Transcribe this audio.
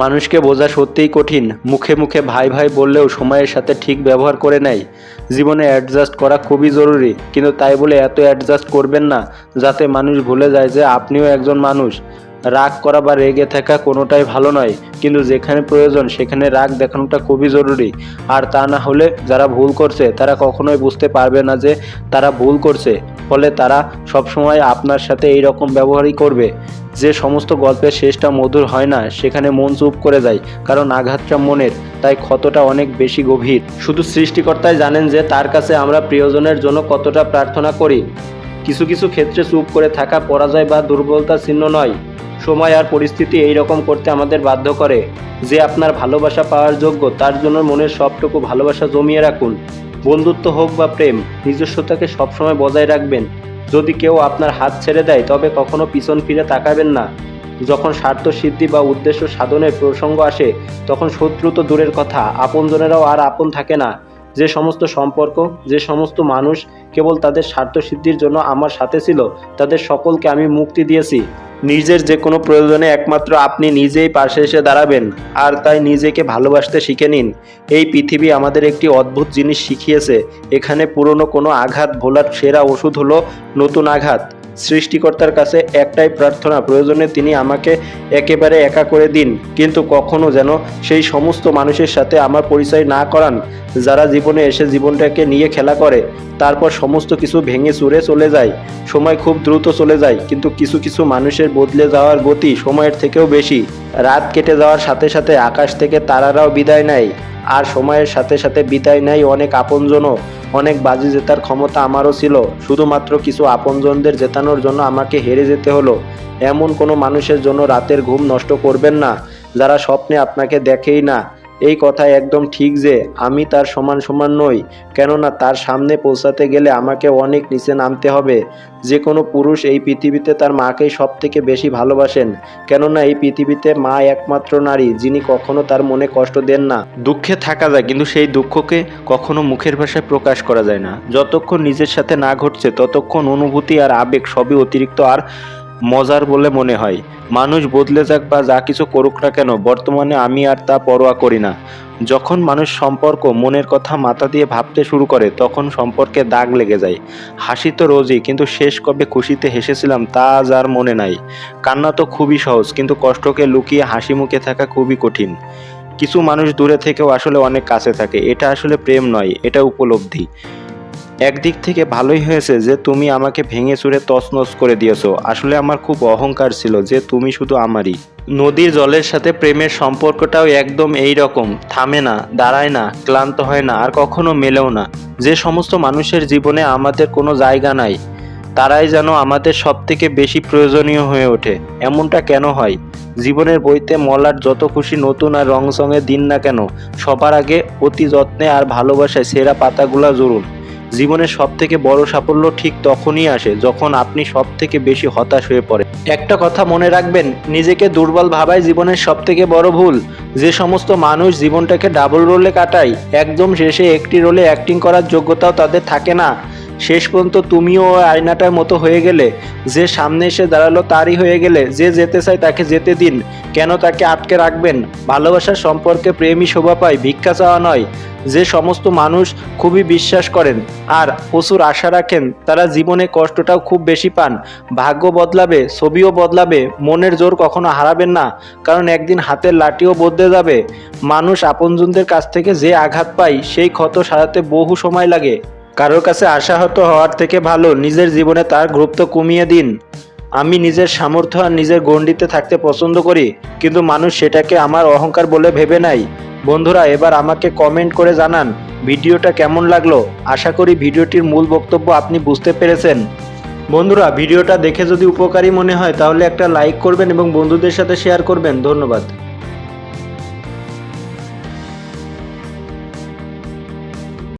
মানুষকে বোঝা সত্যিই কঠিন। মুখে মুখে ভাই ভাই বললেও সময়ের সাথে ঠিক ব্যবহার করে নেয়। জীবনে অ্যাডজাস্ট করা খুবই জরুরি, কিন্তু তাই বলে এত অ্যাডজাস্ট করবেন না, যাতে মানুষ ভুলে যায় যে আপনিও একজন মানুষ। রাগ করা বা রেগে থাকা কোনোটাই ভালো নয়, কিন্তু যেখানে প্রয়োজন সেখানে রাগ দেখানোটা খুবই জরুরি। আর তা না হলে যারা ভুল করছে, তারা কখনোই বুঝতে পারবে না যে তারা ভুল করছে, ফলে তারা সবসময় আপনার সাথে এই রকম ব্যবহারই করবে। যে সমস্ত গল্পের শেষটা মধুর হয় না, সেখানে মন চুপ করে যায়, কারণ আঘাতটা মনের, তাই ক্ষতটা অনেক বেশি গভীর। শুধু সৃষ্টিকর্তাই জানেন যে তার কাছে আমরা প্রিয়জনের জন্য কতটা প্রার্থনা করি। কিছু কিছু ক্ষেত্রে চুপ করে থাকা পরাজয় বা দুর্বলতার চিহ্ন নয়। সময় আর পরিস্থিতি এই রকম করতে আমাদের বাধ্য করে। যে আপনার ভালোবাসা পাওয়ার যোগ্য, তার জন্য মনের সবটুকু ভালোবাসা জমিয়ে রাখুন। বন্ধুত্ব হোক বা প্রেম, নিজস্বতাকে সবসময় বজায় রাখবেন। যদি কেউ আপনার হাত ছেড়ে দেয়, তবে কখনো পিছন ফিরে তাকাবেন না। যখন স্বার্থ সিদ্ধি বা উদ্দেশ্য সাধনের প্রসঙ্গ আসে, তখন শত্রু তো দূরের কথা, আপনজনেরাও আর আপন থাকে না। যে সমস্ত সম্পর্ক, যে সমস্ত মানুষ কেবল তাদের স্বার্থ সিদ্ধির জন্য আমার সাথে ছিল, তাদের সকলকে আমি মুক্তি দিয়েছি। নিজের যে কোনো প্রয়োজনে একমাত্র আপনি নিজেই পাশে এসে দাঁড়াবেন, আর তাই নিজেকে ভালোবাসতে শিখে নিন। এই পৃথিবী আমাদের একটি অদ্ভুত জিনিস শিখিয়েছে, এখানে পুরনো কোনো আঘাত, ভোলার সেরা ওষুধ হলো নতুন আঘাত। সৃষ্টিকর্তার কাছে একটাই প্রার্থনা, প্রয়োজনে তিনি আমাকে একেবারে একা করে দিন, কিন্তু কখনো যেন সেই সমস্ত মানুষের সাথে আমার পরিচয় না করান, যারা জীবনে এসে জীবনটাকে নিয়ে খেলা করে। তারপর সমস্ত কিছু ভেঙে চুরে চলে যায়, সময় খুব দ্রুত চলে যায়, কিন্তু কিছু কিছু মানুষের বদলে যাওয়ার গতি সময়ের থেকেও বেশি। রাত কেটে যাওয়ার সাথে সাথে আকাশ থেকে তারারাও বিদায় নেয়। আর সময়ের সাথে সাথে বিদায় নেয় অনেক আপনজনও। অনেক বাজি জেতার ক্ষমতা আমারও ছিল। শুধুমাত্র কিছু আপনজনদের জেতানোর জন্য আমাকে হেরে যেতে হলো। এমন কোনো মানুষের জন্য রাতের ঘুম নষ্ট করবেন না, যারা স্বপ্নে আপনাকে দেখেই না। এই কথা একদম ঠিক যে আমি তার সমান সমান নই, কেননা তার সামনে পৌঁছাতে গেলে আমাকে অনেক নিচে নামতে হবে। যে কোনো পুরুষ এই পৃথিবীতে তার মাকেই সব থেকে বেশি ভালোবাসেন, কেননা এই পৃথিবীতে মা একমাত্র নারী, যিনি কখনো তার মনে কষ্ট দেন না। দুঃখে থাকা যায়, কিন্তু সেই দুঃখকে কখনো মুখের ভাষায় প্রকাশ করা যায় না। যতক্ষণ নিজের সাথে না ঘটছে, ততক্ষণ অনুভূতি আর আবেগ সবই অতিরিক্ত। আর মজার বলে মনে হয়। মানুষ বদলে যাক বা যা কিছু করুক না কেন, বর্তমানে আমি আর তা পরোয়া করি না। যখন মানুষ সম্পর্ক মনের কথা মাথা দিয়ে ভাবতে শুরু করে, তখন সম্পর্কে দাগ লেগে যায়। হাসি তো রোজই, কিন্তু শেষ কবে খুশিতে হেসেছিলাম তা আজ আর মনে নাই। কান্না তো খুবই সহজ, কিন্তু কষ্টকে লুকিয়ে হাসি মুখে থাকা খুবই কঠিন। কিছু মানুষ দূরে থেকেও আসলে অনেক কাছে থাকে। এটা আসলে প্রেম নয়, এটা উপলব্ধি। একদিক থেকে ভালোই হয়েছে যে তুমি আমাকে ভেঙে চুরে তছনছ করে দিয়েছ। আসলে আমার খুব অহংকার ছিল যে তুমি শুধু আমারই। নদীর জলের সাথে প্রেমের সম্পর্কটাও একদম এই রকম। থামে না, দাঁড়ায় না, ক্লান্ত হয় না, আর কখনো মেলেও না। যে সমস্ত মানুষের জীবনে আমাদের কোনো জায়গা নাই, তারাই যেন আমাদের সব থেকে বেশি প্রয়োজনীয় হয়ে ওঠে। এমনটা কেন হয়? জীবনের বইতে মলার যত খুশি নতুন আর রং সঙের দিন না কেন, সবার আগে অতি যত্নে আর ভালোবাসায় সেরা পাতাগুলা জরুন জীবনের সব থেকে বড় সাফল্য ঠিক তখনই আসে যখন আপনি সব থেকে বেশি হতাশ হয়ে পড়ে একটা কথা মনে রাখবেন, নিজেকে দুর্বল ভাবাই জীবনের সব থেকে বড় ভুল। যে সমস্ত মানুষ জীবনটাকে ডাবল রোলে কাটায়, একদম শেষে একটি রোলে অ্যাক্টিং করার যোগ্যতাও তাদের থাকে না। শেষ পর্যন্ত তুমিও আয়নাটার মতো হয়ে গেলে, যে সামনে এসে দাঁড়াল তারই হয়ে গেলে, যে যেতে চায় তাকে যেতে দিন। কেন তাকে আটকে রাখবেন? ভালোবাসার সম্পর্কে প্রেমই শোভা পায়, ভিক্ষা চাওয়া নয়। যে সমস্ত মানুষ খুবই বিশ্বাস করেন আর প্রচুর আশা রাখেন, তারা জীবনে কষ্টটাও খুব বেশি পান। ভাগ্য বদলাবে, ছবিও বদলাবে, মনের জোর কখনো হারাবেন না, কারণ একদিন হাতের লাঠিও বদলে যাবে। মানুষ আপনজনদের কাছ থেকে যে আঘাত পায়, সেই ক্ষত সারাতে বহু সময় লাগে। কারোর কাছে আশাহত হওয়ার থেকে ভালো, নিজের জীবনে তার গুরুত্ব কমিয়ে দিন। আমি নিজের সামর্থ্য আর নিজের গণ্ডিতে থাকতে পছন্দ করি, কিন্তু মানুষ সেটাকে আমার অহংকার বলে ভেবে নাই। বন্ধুরা, এবার আমাকে কমেন্ট করে জানান ভিডিওটা কেমন লাগল। আশা করি ভিডিওটির মূল বক্তব্য আপনি বুঝতে পেরেছেন। বন্ধুরা, ভিডিওটা দেখে যদি উপকারী মনে হয়, তাহলে একটা লাইক করবেন এবং বন্ধুদের সাথে শেয়ার করবেন। ধন্যবাদ।